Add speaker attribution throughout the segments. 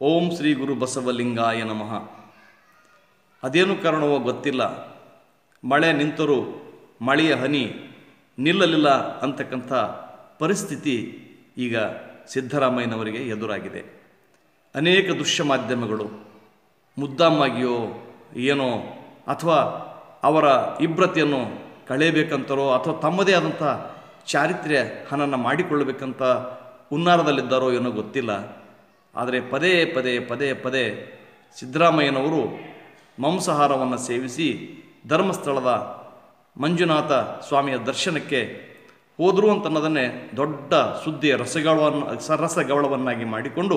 Speaker 1: ಓಂ ಶ್ರೀ ಗುರು ಬಸವಲಿಂಗಾಯ ನಮಃ. ಅದೇನು ಕಾರಣವೋ ಗೊತ್ತಿಲ್ಲ. ಮಳೆ ನಿಂತರೂ ಮಳೆಯ ಹನಿ ನಿಲ್ಲಲಿಲ್ಲ ಅಂತಕ್ಕಂಥ ಪರಿಸ್ಥಿತಿ ಈಗ ಸಿದ್ದರಾಮಯ್ಯನವರಿಗೆ ಎದುರಾಗಿದೆ. ಅನೇಕ ದೃಶ್ಯ ಮಾಧ್ಯಮಗಳು ಮುದ್ದಾಮಾಗಿಯೋ ಏನೋ ಅಥವಾ ಅವರ ಇಬ್ರತೆಯನ್ನು ಕಳೆಯಬೇಕಂತಾರೋ ಅಥವಾ ತಮ್ಮದೇ ಆದಂಥ ಚಾರಿತ್ರ್ಯ ಹನನ ಮಾಡಿಕೊಳ್ಳಬೇಕಂತ ಉನ್ನಾರದಲ್ಲಿದ್ದಾರೋ ಏನೋ ಗೊತ್ತಿಲ್ಲ. ಆದರೆ ಪದೇ ಪದೇ ಪದೇ ಪದೇ ಸಿದ್ದರಾಮಯ್ಯನವರು ಮಾಂಸಾಹಾರವನ್ನು ಸೇವಿಸಿ ಧರ್ಮಸ್ಥಳದ ಮಂಜುನಾಥ ಸ್ವಾಮಿಯ ದರ್ಶನಕ್ಕೆ ಹೋದರು ಅಂತನ್ನೋದನ್ನೇ ದೊಡ್ಡ ಸುದ್ದಿಯ ರಸಗವಳವನ್ನು, ರಸಗವಳವನ್ನಾಗಿ ಮಾಡಿಕೊಂಡು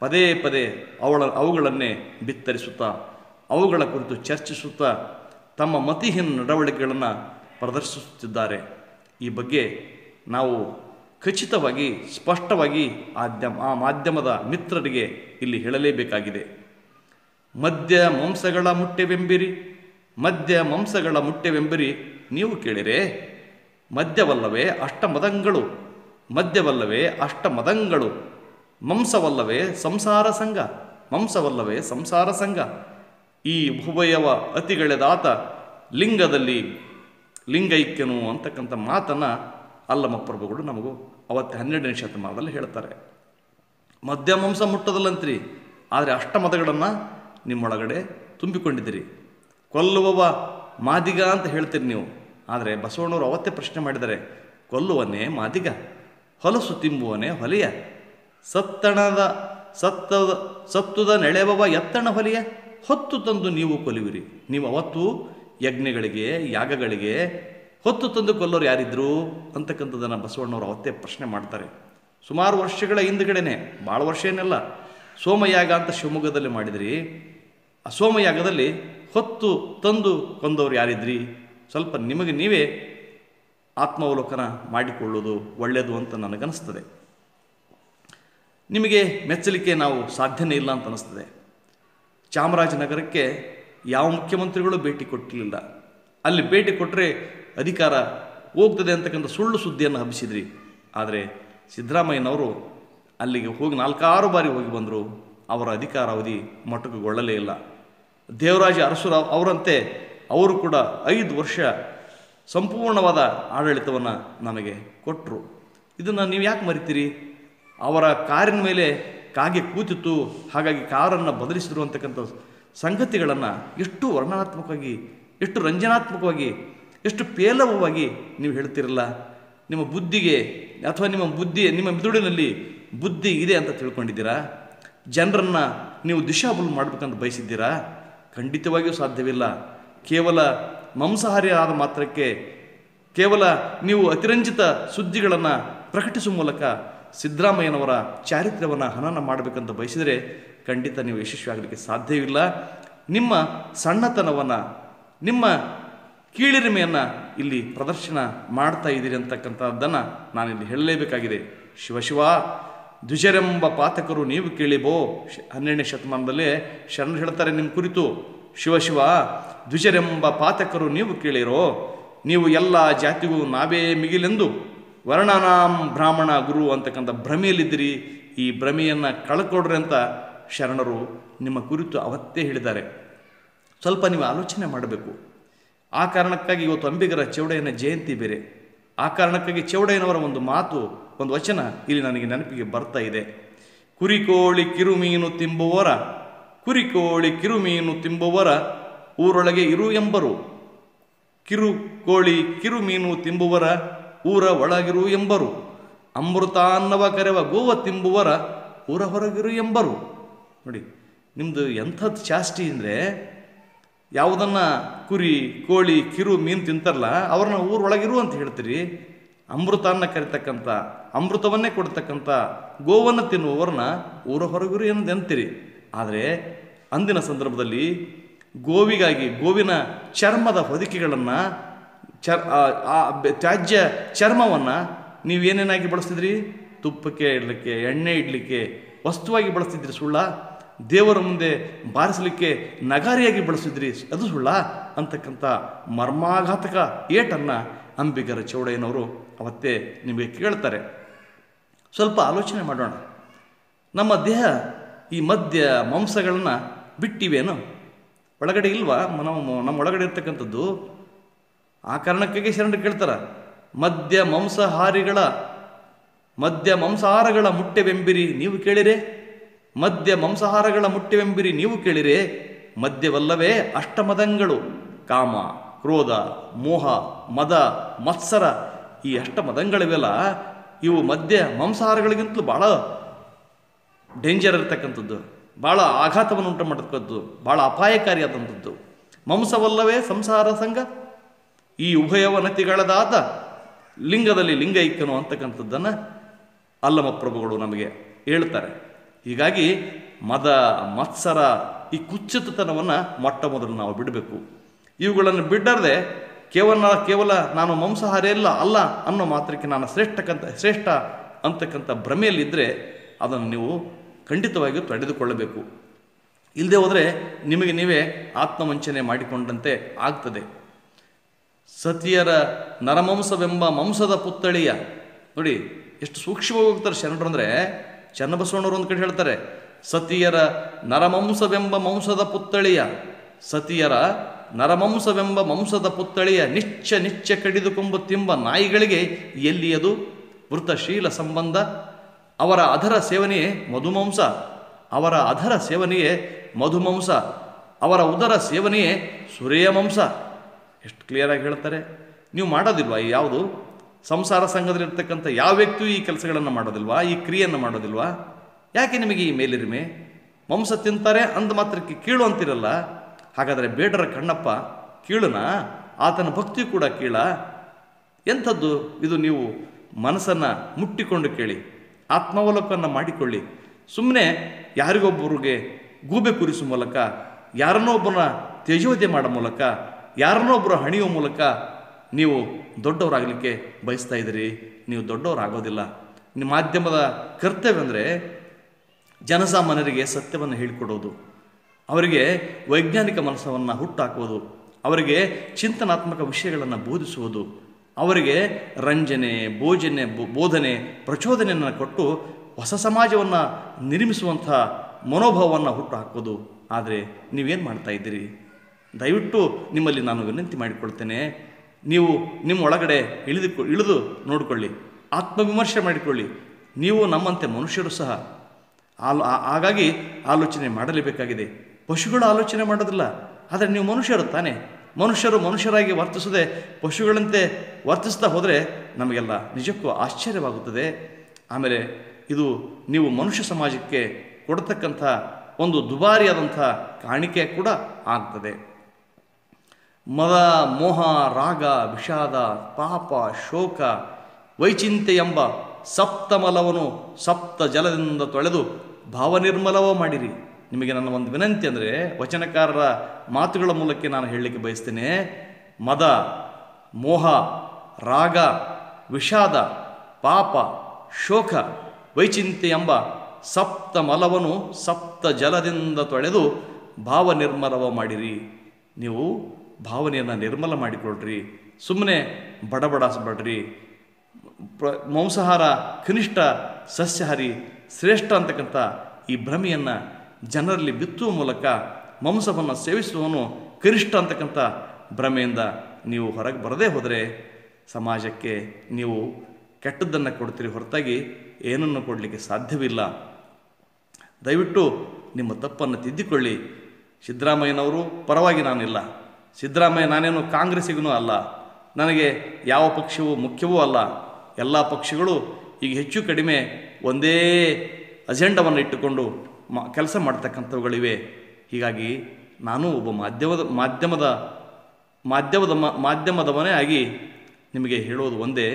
Speaker 1: ಪದೇ ಪದೇ ಅವಳ, ಅವುಗಳನ್ನೇ ಬಿತ್ತರಿಸುತ್ತಾ, ಅವುಗಳ ಕುರಿತು ಚರ್ಚಿಸುತ್ತಾ ತಮ್ಮ ಮತಿಹೀನ ನಡವಳಿಕೆಗಳನ್ನು ಪ್ರದರ್ಶಿಸುತ್ತಿದ್ದಾರೆ. ಈ ಬಗ್ಗೆ ನಾವು ಖಚಿತವಾಗಿ, ಸ್ಪಷ್ಟವಾಗಿ ಆ ಆ ಮಾಧ್ಯಮದ ಮಿತ್ರರಿಗೆ ಇಲ್ಲಿ ಹೇಳಲೇಬೇಕಾಗಿದೆ. ಮದ್ಯ ಮಾಂಸಗಳ ಮುಟ್ಟೆವೆಂಬಿರಿ, ಮದ್ಯ ಮಾಂಸಗಳ ಮುಟ್ಟೆವೆಂಬಿರಿ ನೀವು ಕೇಳಿರೆ, ಮದ್ಯವಲ್ಲವೇ ಅಷ್ಟಮದಂಗಳು ಮದ್ಯವಲ್ಲವೇ ಅಷ್ಟಮದಂಗಳು, ಮಾಂಸವಲ್ಲವೇ ಸಂಸಾರ ಸಂಘ, ಮಾಂಸವಲ್ಲವೇ ಸಂಸಾರ ಸಂಘ. ಈ ಉಭಯವ ಅತಿಗಳೆದಾತ ಲಿಂಗದಲ್ಲಿ ಲಿಂಗೈಕ್ಯನು ಅಂತಕ್ಕಂಥ ಮಾತನ್ನು ಅಲ್ಲಮ ಪ್ರಭುಗಳು ನಮಗೂ ಅವತ್ತು ಹನ್ನೆರಡನೇ ಶತಮಾನದಲ್ಲಿ ಹೇಳ್ತಾರೆ. ಮಧ್ಯಮಾಂಸ ಮುಟ್ಟದಲ್ಲಂತ್ರಿ, ಆದರೆ ಅಷ್ಟಮತಗಳನ್ನು ನಿಮ್ಮೊಳಗಡೆ ತುಂಬಿಕೊಂಡಿದ್ದೀರಿ. ಕೊಲ್ಲುವವ ಮಾದಿಗ ಅಂತ ಹೇಳ್ತೀರಿ ನೀವು. ಆದರೆ ಬಸವಣ್ಣವರು ಅವತ್ತೇ ಪ್ರಶ್ನೆ ಮಾಡಿದ್ದಾರೆ, ಕೊಲ್ಲುವನೇ ಮಾದಿಗ, ಹೊಲಸು ತಿಂಬುವನೇ ಹೊಲಿಯ? ಸತ್ತಣದ, ಸತ್ತದ, ಸತ್ತುದ ನೆಳೆವವ ಎತ್ತಣ ಹೊಲಿಯ? ಹೊತ್ತು ತಂದು ನೀವು ಕೊಲಿವಿರಿ ನೀವು ಅವತ್ತು ಯಜ್ಞಗಳಿಗೆ, ಯಾಗಗಳಿಗೆ ಹೊತ್ತು ತಂದು ಕೊಲ್ಲೋರು ಯಾರಿದ್ರು? ಅಂತಕ್ಕಂಥದ್ದನ್ನು ಬಸವಣ್ಣವರು ಅವತ್ತೇ ಪ್ರಶ್ನೆ ಮಾಡ್ತಾರೆ. ಸುಮಾರು ವರ್ಷಗಳ ಹಿಂದ್ಗಡೆನೆ ಭಾಳ ವರ್ಷ ಏನೆಲ್ಲ, ಸೋಮಯಾಗ ಅಂತ ಶಿವಮೊಗ್ಗದಲ್ಲಿ ಮಾಡಿದ್ರಿ. ಆ ಸೋಮಯಾಗದಲ್ಲಿ ಹೊತ್ತು ತಂದು ಕೊಂದವ್ರು ಯಾರಿದ್ರಿ? ಸ್ವಲ್ಪ ನಿಮಗೆ ನೀವೇ ಆತ್ಮಾವಲೋಕನ ಮಾಡಿಕೊಳ್ಳೋದು ಒಳ್ಳೆಯದು ಅಂತ ನನಗನ್ನಿಸ್ತದೆ. ನಿಮಗೆ ಮೆಚ್ಚಲಿಕ್ಕೆ ನಾವು ಸಾಧ್ಯನೇ ಇಲ್ಲ ಅಂತ ಅನ್ನಿಸ್ತದೆ ಚಾಮರಾಜನಗರಕ್ಕೆ ಯಾವ ಮುಖ್ಯಮಂತ್ರಿಗಳು ಭೇಟಿ ಕೊಟ್ಟಿರಲಿಲ್ಲ. ಅಲ್ಲಿ ಭೇಟಿ ಕೊಟ್ಟರೆ ಅಧಿಕಾರ ಹೋಗ್ತದೆ ಅಂತಕ್ಕಂಥ ಸುಳ್ಳು ಸುದ್ದಿಯನ್ನು ಹಬ್ಬಿಸಿದ್ರಿ. ಆದರೆ ಸಿದ್ದರಾಮಯ್ಯನವರು ಅಲ್ಲಿಗೆ ಹೋಗಿ ನಾಲ್ಕಾರು ಬಾರಿ ಹೋಗಿ ಬಂದರು. ಅವರ ಅಧಿಕಾರಾವಧಿ ಮೊಟಕುಗೊಳ್ಳಲೇ ಇಲ್ಲ. ದೇವರಾಜ ಅರಸುರಾವ್ ಅವರಂತೆ ಅವರು ಕೂಡ ಐದು ವರ್ಷ ಸಂಪೂರ್ಣವಾದ ಆಡಳಿತವನ್ನು ನಮಗೆ ಕೊಟ್ಟರು ಇದನ್ನು ನೀವು ಯಾಕೆ ಮರಿತೀರಿ? ಅವರ ಕಾರಿನ ಮೇಲೆ ಕಾಗೆ ಕೂತಿತ್ತು. ಹಾಗಾಗಿ ಕಾರನ್ನು ಬದಲಿಸಿದ್ರು ಅಂತಕ್ಕಂಥ ಸಂಗತಿಗಳನ್ನು ಎಷ್ಟು ವರ್ಣನಾತ್ಮಕವಾಗಿ, ಎಷ್ಟು ರಂಜನಾತ್ಮಕವಾಗಿ ಎಷ್ಟು ಪೇಲವವಾಗಿ ನೀವು ಹೇಳ್ತಿರಲ್ಲ, ನಿಮ್ಮ ಬುದ್ಧಿಗೆ ಅಥವಾ ನಿಮ್ಮ ಬುದ್ಧಿ, ನಿಮ್ಮ ಮಿದುಳಿನಲ್ಲಿ ಬುದ್ಧಿ ಇದೆ ಅಂತ ತಿಳ್ಕೊಂಡಿದ್ದೀರಾ? ಜನರನ್ನು ನೀವು ದಿಶಾಬುಲ್ ಮಾಡಬೇಕಂತ ಬಯಸಿದ್ದೀರಾ? ಖಂಡಿತವಾಗಿಯೂ ಸಾಧ್ಯವಿಲ್ಲ. ಕೇವಲ ಮಾಂಸಾಹಾರಿ ಆದ ಮಾತ್ರಕ್ಕೆ, ಕೇವಲ ನೀವು ಅತಿರಂಜಿತ ಸುದ್ದಿಗಳನ್ನು ಪ್ರಕಟಿಸುವ ಮೂಲಕ ಸಿದ್ದರಾಮಯ್ಯನವರ ಚಾರಿತ್ರ್ಯವನ್ನು ಹನನ ಮಾಡಬೇಕಂತ ಬಯಸಿದರೆ ಖಂಡಿತ ನೀವು ಯಶಸ್ವಿಯಾಗಲಿಕ್ಕೆ ಸಾಧ್ಯವಿಲ್ಲ. ನಿಮ್ಮ ಸಣ್ಣತನವನ್ನು, ನಿಮ್ಮ ಕೀಳಿರಿಮೆಯನ್ನು ಇಲ್ಲಿ ಪ್ರದರ್ಶನ ಮಾಡ್ತಾ ಇದ್ದೀರಿ ಅಂತಕ್ಕಂಥದ್ದನ್ನು ನಾನಿಲ್ಲಿ ಹೇಳಲೇಬೇಕಾಗಿದೆ. ಶಿವಶಿವ ದ್ವಿಜರೆಂಬ ಪಾತಕರು ನೀವು ಕೇಳಿಬೋ. ಹನ್ನೆರಡನೇ ಶತಮಾನದಲ್ಲೇ ಶರಣರು ಹೇಳ್ತಾರೆ ನಿಮ್ಮ ಕುರಿತು. ಶಿವಶಿವ ದ್ವಿಜರೆಂಬ ಪಾತಕರು ನೀವು ಕೇಳಿರೋ. ನೀವು ಎಲ್ಲ ಜಾತಿಗೂ ನಾವೇ ಮಿಗಿಲೆಂದು ವರ್ಣನಾಂ ಬ್ರಾಹ್ಮಣ ಗುರು ಅಂತಕ್ಕಂಥ ಭ್ರಮೆಯಲ್ಲಿದ್ದೀರಿ. ಈ ಭ್ರಮೆಯನ್ನು ಕಳ್ಕೊಡ್ರಿ ಅಂತ ಶರಣರು ನಿಮ್ಮ ಕುರಿತು ಅವತ್ತೇ ಹೇಳಿದ್ದಾರೆ. ಸ್ವಲ್ಪ ನೀವು ಆಲೋಚನೆ ಮಾಡಬೇಕು. ಆ ಕಾರಣಕ್ಕಾಗಿ ಇವತ್ತು ಅಂಬಿಗರ ಚೌಡಯ್ಯನ ಜಯಂತಿ ಬೇರೆ. ಆ ಕಾರಣಕ್ಕಾಗಿ ಚೌಡಯ್ಯನವರ ಒಂದು ಮಾತು, ಒಂದು ವಚನ ಇಲ್ಲಿ ನನಗೆ ನೆನಪಿಗೆ ಬರ್ತಾ ಇದೆ. ಕುರಿಕೋಳಿ ಕಿರುಮೀನು ತಿಂಬುವರ ಕುರಿಕೋಳಿ ಕಿರುಮೀನು ತಿಂಬುವರ ಊರೊಳಗೆ ಇರು ಎಂಬರು. ಕಿರು ಕೋಳಿ ಕಿರುಮೀನು ತಿಂಬುವರ, ಊರ ಒಳಗಿರು ಎಂಬರು. ಅಮೃತ ಅನ್ನವ ಕರೆವ ಗೋವ ತಿಂಬುವರ, ಊರ ಹೊರಗಿರು ಎಂಬರು. ನೋಡಿ ನಿಮ್ಮದು ಎಂಥದ್ದು ಶಾಸ್ತಿ ಅಂದರೆ ಯಾವುದನ್ನು ಕುರಿ, ಕೋಳಿ, ಕಿರು, ಮೀನು ತಿಂತಾರಲ್ಲ, ಅವ್ರನ್ನ ಊರೊಳಗಿರು ಅಂತ ಹೇಳ್ತೀರಿ. ಅಮೃತವನ್ನು ಕರಿತಕ್ಕಂಥ, ಅಮೃತವನ್ನೇ ಕೊಡ್ತಕ್ಕಂಥ ಗೋವನ್ನು ತಿನ್ನುವವ್ರನ್ನ ಊರ ಹೊರಗಿರು ಎಂದು ಅಂತೀರಿ. ಆದರೆ ಅಂದಿನ ಸಂದರ್ಭದಲ್ಲಿ ಗೋವಿಗಾಗಿ, ಗೋವಿನ ಚರ್ಮದ ಹೊದಿಕೆಗಳನ್ನು, ಚರ್ ತ್ಯಾಜ್ಯ ಚರ್ಮವನ್ನು ನೀವೇನೇನಾಗಿ ಬಳಸ್ತಿದ್ರಿ? ತುಪ್ಪಕ್ಕೆ ಇಡಲಿಕ್ಕೆ, ಎಣ್ಣೆ ಇಡಲಿಕ್ಕೆ, ವಸ್ತುವಾಗಿ ಬಳಸ್ತಿದ್ರಿ ಸುಳ್ಳ? ದೇವರ ಮುಂದೆ ಬಾರಿಸಲಿಕ್ಕೆ ನಗಾರಿಯಾಗಿ ಬಳಸಿದ್ರಿ, ಅದು ಸುಳ್ಳ? ಅಂತಕ್ಕಂಥ ಮರ್ಮಾಘಾತಕ ಏಟನ್ನು ಅಂಬಿಗರ ಚೌಡಯ್ಯನವರು ಅವತ್ತೇ ನಿಮಗೆ ಕೇಳ್ತಾರೆ. ಸ್ವಲ್ಪ ಆಲೋಚನೆ ಮಾಡೋಣ. ನಮ್ಮ ದೇಹ ಈ ಮದ್ಯ ಮಾಂಸಗಳನ್ನು ಬಿಟ್ಟಿವೇನು? ಒಳಗಡೆ ಇಲ್ವಾ? ನಮ್ಮ ನಮ್ಮ ಒಳಗಡೆ ಇರ್ತಕ್ಕಂಥದ್ದು? ಆ ಕಾರಣಕ್ಕಾಗಿ ಶರಣರು ಕೇಳ್ತಾರೆ. ಮದ್ಯ ಮಾಂಸಾಹಾರಿಗಳ, ಮದ್ಯ ಮಾಂಸಾಹಾರಗಳ ಮುಟ್ಟೆವೆಂಬಿರಿ, ನೀವು ಕೇಳಿರೆ? ಮದ್ಯ ಮಾಂಸಾಹಾರಗಳ ಮುಟ್ಟಿವೆಂಬಿರಿ ನೀವು ಕೇಳಿರೆ, ಮದ್ಯವಲ್ಲವೇ ಅಷ್ಟಮದಂಗಳು, ಕಾಮ, ಕ್ರೋಧ, ಮೋಹ, ಮದ, ಮತ್ಸರ, ಈ ಅಷ್ಟಮದಂಗಳಿವೆಲ್ಲ, ಇವು ಮದ್ಯ ಮಾಂಸಾಹಾರಗಳಿಗಿಂತಲೂ ಭಾಳ ಡೇಂಜರ್ ಇರತಕ್ಕಂಥದ್ದು ಭಾಳ ಆಘಾತವನ್ನು ಉಂಟು ಮಾಡತಕ್ಕದ್ದು ಭಾಳ ಅಪಾಯಕಾರಿಯಾದಂಥದ್ದು. ಮಾಂಸವಲ್ಲವೇ ಸಂಸಾರ ಸಂಘ, ಈ ಉಭಯವನತಿಗಳದಾದ ಲಿಂಗದಲ್ಲಿ ಲಿಂಗೈಕ್ಯನು ಅಂತಕ್ಕಂಥದ್ದನ್ನು ಅಲ್ಲಮ ಪ್ರಭುಗಳು ನಮಗೆ ಹೇಳ್ತಾರೆ. ಹೀಗಾಗಿ ಮದ, ಮತ್ಸರ ಈ ಕುಚ್ಚಿತತನವನ್ನು ಮೊಟ್ಟ ಮೊದಲು ನಾವು ಬಿಡಬೇಕು. ಇವುಗಳನ್ನು ಬಿಡದೆ ಕೇವಲ ಕೇವಲ ನಾನು ಮಾಂಸಾಹಾರಿ ಅಲ್ಲ ಅಲ್ಲ ಅನ್ನೋ ಮಾತ್ರಕ್ಕೆ ನಾನು ಶ್ರೇಷ್ಠಕ್ಕಂತ ಶ್ರೇಷ್ಠ ಅಂತಕ್ಕಂಥ ಭ್ರಮೆಯಲ್ಲಿದ್ದರೆ ಅದನ್ನು ನೀವು ಖಂಡಿತವಾಗಿಯೂ ತಡೆದುಕೊಳ್ಳಬೇಕು. ಇಲ್ಲದೆ ಹೋದರೆ ನಿಮಗೆ ನೀವೇ ಆತ್ಮವಂಚನೆ ಮಾಡಿಕೊಂಡಂತೆ ಆಗ್ತದೆ. ಸತಿಯರ ನರಮಾಂಸವೆಂಬ ಮಾಂಸದ ಪುತ್ಥಳಿಯ, ನೋಡಿ, ಎಷ್ಟು ಸೂಕ್ಷ್ಮವಾಗಿ ಹೋಗ್ತಾರೆ ಶರಣರು ಅಂದರೆ ಚನ್ನಬಸವಣ್ಣವರು ಒಂದು ಕಡೆ ಹೇಳ್ತಾರೆ, ಸತಿಯರ ನರಮಂಸವೆಂಬ ಮಂಸದ ಪುತ್ತಳಿಯ ಸತಿಯರ ನರಮಂಸವೆಂಬ ಮಂಸದ ಪುತ್ತಳಿಯ ನಿಚ್ಚ ನಿಚ್ಚ ತಿಂಬ ನಾಯಿಗಳಿಗೆ ಎಲ್ಲಿಯದು ವೃತಶೀಲ ಸಂಬಂಧ? ಅವರ ಅಧರ ಸೇವನೆಯೇ ಮಧುಮಾಂಸ, ಅವರ ಅಧರ ಸೇವನೆಯೇ ಮಧುಮಾಂಸ, ಅವರ ಉದರ ಸೇವನೆಯೇ ಸುರೇಯ ಮಾಂಸ ಎಷ್ಟು ಕ್ಲಿಯರಾಗಿ ಹೇಳ್ತಾರೆ. ನೀವು ಮಾಡೋದಿಲ್ವಾ ಯಾವುದು? ಸಂಸಾರ ಸಂಘದಲ್ಲಿರ್ತಕ್ಕಂಥ ಯಾವ ವ್ಯಕ್ತಿಯೂ ಈ ಕೆಲಸಗಳನ್ನು ಮಾಡೋದಿಲ್ವಾ? ಈ ಕ್ರಿಯೆಯನ್ನು ಮಾಡೋದಿಲ್ವಾ? ಯಾಕೆ ನಿಮಗೆ ಈ ಮೇಲಿರಿಮೆ? ಮಾಂಸ ತಿಂತಾರೆ ಅಂದ ಮಾತ್ರಕ್ಕೆ ಕೀಳು ಅಂತಿರಲ್ಲ. ಹಾಗಾದರೆ ಬೇಡರ ಕಣ್ಣಪ್ಪ, ಕೀಳುನ? ಆತನ ಭಕ್ತಿ ಕೂಡ ಕೀಳ? ಎಂಥದ್ದು? ಇದು ನೀವು ಮನಸ್ಸನ್ನು ಮುಟ್ಟಿಕೊಂಡು ಕೇಳಿ, ಆತ್ಮಾವಲೋಕನ ಮಾಡಿಕೊಳ್ಳಿ. ಸುಮ್ಮನೆ ಯಾರಿಗೊಬ್ಬರಿಗೆ ಗೂಬೆ ಕುರಿಸುವ ಮೂಲಕ, ಯಾರನ್ನೋ ಒಬ್ಬನ ತೇಜೋವಧೆ ಮಾಡೋ ಮೂಲಕ, ಯಾರನ್ನೋ ಒಬ್ಬರು ಹಣಿಯುವ ಮೂಲಕ ನೀವು ದೊಡ್ಡವರಾಗಲಿಕ್ಕೆ ಬಯಸ್ತಾ ಇದ್ದೀರಿ. ನೀವು ದೊಡ್ಡವರಾಗೋದಿಲ್ಲ. ನಿಮ್ಮ ಮಾಧ್ಯಮದ ಕರ್ತವ್ಯ ಅಂದರೆ ಜನಸಾಮಾನ್ಯರಿಗೆ ಸತ್ಯವನ್ನು ಹೇಳಿಕೊಡೋದು. ಅವರಿಗೆ ವೈಜ್ಞಾನಿಕ ಮನಸ್ಸನ್ನು ಹುಟ್ಟಾಕುವುದು. ಅವರಿಗೆ ಚಿಂತನಾತ್ಮಕ ವಿಷಯಗಳನ್ನು ಬೋಧಿಸುವುದು. ಅವರಿಗೆ ರಂಜನೆ, ಭೋಜನೆ ಬೋಧನೆ, ಪ್ರಚೋದನೆಯನ್ನು ಕೊಟ್ಟು ಹೊಸ ಸಮಾಜವನ್ನು ನಿರ್ಮಿಸುವಂಥ ಮನೋಭಾವವನ್ನು ಹುಟ್ಟು ಹಾಕೋದು ಆದರೆ ನೀವೇನು ಮಾಡ್ತಾ ಇದ್ದೀರಿ? ದಯವಿಟ್ಟು ನಿಮ್ಮಲ್ಲಿ ನಾನು ವಿನಂತಿ ಮಾಡಿಕೊಳ್ತೇನೆ. ನೀವು ನಿಮ್ಮ ಒಳಗಡೆ ಇಳಿದು ಇಳಿದು ನೋಡಿಕೊಳ್ಳಿ, ಆತ್ಮವಿಮರ್ಶೆ ಮಾಡಿಕೊಳ್ಳಿ. ನೀವು ನಮ್ಮಂತೆ ಮನುಷ್ಯರು ಸಹ ಆಲೋ ಹಾಗಾಗಿ ಆಲೋಚನೆ ಮಾಡಲೇಬೇಕಾಗಿದೆ. ಪಶುಗಳು ಆಲೋಚನೆ ಮಾಡೋದಿಲ್ಲ, ಆದರೆ ನೀವು ಮನುಷ್ಯರು ತಾನೇ. ಮನುಷ್ಯರು ಮನುಷ್ಯರಾಗಿ ವರ್ತಿಸದೆ ಪಶುಗಳಂತೆ ವರ್ತಿಸ್ತಾ ಹೋದರೆ ನಮಗೆಲ್ಲ ನಿಜಕ್ಕೂ ಆಶ್ಚರ್ಯವಾಗುತ್ತದೆ. ಆಮೇಲೆ ಇದು ನೀವು ಮನುಷ್ಯ ಸಮಾಜಕ್ಕೆ ಕೊಡತಕ್ಕಂಥ ಒಂದು ದುಬಾರಿಯಾದಂಥ ಕಾಣಿಕೆ ಕೂಡ ಆಗ್ತದೆ. ಮದ ಮೋಹ, ರಾಗ, ವಿಷಾದ, ಪಾಪ, ಶೋಕ ವೈಚಿಂತೆ ಎಂಬ ಸಪ್ತಮಲವನ್ನು ಸಪ್ತ ಜಲದಿಂದ ತೊಳೆದು ಭಾವನಿರ್ಮಲವೋ ಮಾಡಿರಿ. ನಿಮಗೆ ನನ್ನ ಒಂದು ವಿನಂತಿ ಅಂದರೆ ವಚನಕಾರರ ಮಾತುಗಳ ಮೂಲಕ ನಾನು ಹೇಳಲಿಕ್ಕೆ ಬಯಸ್ತೇನೆ. ಮದ, ಮೋಹ, ರಾಗ, ವಿಷಾದ, ಪಾಪ, ಶೋಕ ವೈಚಿಂತೆ ಎಂಬ ಸಪ್ತ ಮಲವನ್ನು ಸಪ್ತ ಜಲದಿಂದ ತೊಳೆದು ಭಾವ ನಿರ್ಮಲವ ಮಾಡಿರಿ. ನೀವು ಭಾವನೆಯನ್ನು ನಿರ್ಮಲ ಮಾಡಿಕೊಳ್ಳ್ರಿ ಸುಮ್ಮನೆ ಬಡಬಡಿಸ್ಬೇಡ್ರಿ ಪ್ರ, ಮಾಂಸಾಹಾರ ಕನಿಷ್ಠ ಸಸ್ಯಹಾರಿ ಶ್ರೇಷ್ಠ ಅಂತಕ್ಕಂಥ ಈ ಭ್ರಮೆಯನ್ನು ಜನರಲ್ಲಿ ಬಿತ್ತುವ ಮೂಲಕ ಮಾಂಸವನ್ನು ಸೇವಿಸುವವನು ಕನಿಷ್ಠ ಅಂತಕ್ಕಂಥ ಭ್ರಮೆಯಿಂದ ನೀವು ಹೊರಗೆ ಬರದೇ ಹೋದರೆ ಸಮಾಜಕ್ಕೆ ನೀವು ಕೆಟ್ಟದ್ದನ್ನು ಕೊಡ್ತೀರಿ ಹೊರತಾಗಿ ಏನನ್ನು ಕೊಡಲಿಕ್ಕೆ ಸಾಧ್ಯವಿಲ್ಲ. ದಯವಿಟ್ಟು ನಿಮ್ಮ ತಪ್ಪನ್ನು ತಿದ್ದಿಕೊಳ್ಳಿ. ಸಿದ್ದರಾಮಯ್ಯನವರು ಪರವಾಗಿ ನಾನಿಲ್ಲ. ಸಿದ್ದರಾಮಯ್ಯ, ನಾನೇನು ಕಾಂಗ್ರೆಸ್ಸಿಗೂ ಅಲ್ಲ. ನನಗೆ ಯಾವ ಪಕ್ಷವೂ ಮುಖ್ಯವೂ ಅಲ್ಲ. ಎಲ್ಲ ಪಕ್ಷಗಳು ಈಗ ಹೆಚ್ಚು ಕಡಿಮೆ ಒಂದೇ ಅಜೆಂಡವನ್ನು ಇಟ್ಟುಕೊಂಡು ಮ, ಕೆಲಸ ಮಾಡ್ತಕ್ಕಂಥವುಗಳಿವೆ. ಹೀಗಾಗಿ ನಾನು ಒಬ್ಬ ಮಾಧ್ಯಮದ ಮಾಧ್ಯಮದ ಮಾಧ್ಯಮದ ಮಾಧ್ಯಮದವನೇ ಆಗಿ ನಿಮಗೆ ಹೇಳೋದು ಒಂದೇ.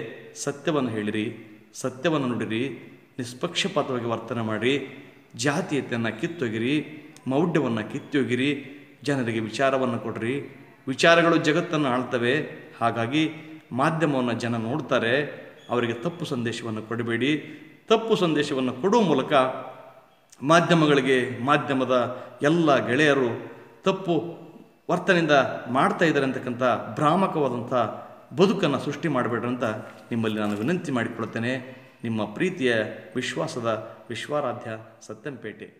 Speaker 1: ಸತ್ಯವನ್ನು ಹೇಳಿರಿ, ಸತ್ಯವನ್ನು ನುಡಿರಿ, ನಿಷ್ಪಕ್ಷಪಾತವಾಗಿ ವರ್ತನೆ ಮಾಡಿ, ಜಾತೀಯತೆಯನ್ನು ಕಿತ್ತೊಗಿರಿ, ಮೌಢ್ಯವನ್ನು ಕಿತ್ತೊಗಿರಿ, ಜನರಿಗೆ ವಿಚಾರವನ್ನು ಕೊಡ್ರಿ ವಿಚಾರಗಳು ಜಗತ್ತನ್ನು ಆಳ್ತವೆ. ಹಾಗಾಗಿ ಮಾಧ್ಯಮವನ್ನು ಜನ ನೋಡ್ತಾರೆ. ಅವರಿಗೆ ತಪ್ಪು ಸಂದೇಶವನ್ನು ಕೊಡಬೇಡಿ. ತಪ್ಪು ಸಂದೇಶವನ್ನು ಕೊಡುವ ಮೂಲಕ ಮಾಧ್ಯಮಗಳಿಗೆ, ಮಾಧ್ಯಮದ ಎಲ್ಲ ಗೆಳೆಯರು ತಪ್ಪು ವರ್ತನೆಯಿಂದ ಮಾಡ್ತಾ ಇದ್ದಾರೆ ಅಂತಕ್ಕಂಥ ಭ್ರಾಮಕವಾದಂಥ ಬದುಕನ್ನು ಸೃಷ್ಟಿ ಮಾಡಬೇಡ್ರಿ ಅಂತ ನಿಮ್ಮಲ್ಲಿ ನಾನು ವಿನಂತಿ ಮಾಡಿಕೊಳ್ತೇನೆ ನಿಮ್ಮ ಪ್ರೀತಿಯ, ವಿಶ್ವಾಸದ, ವಿಶ್ವಾರಾಧ್ಯ ಸತ್ಯಂಪೇಟೆ.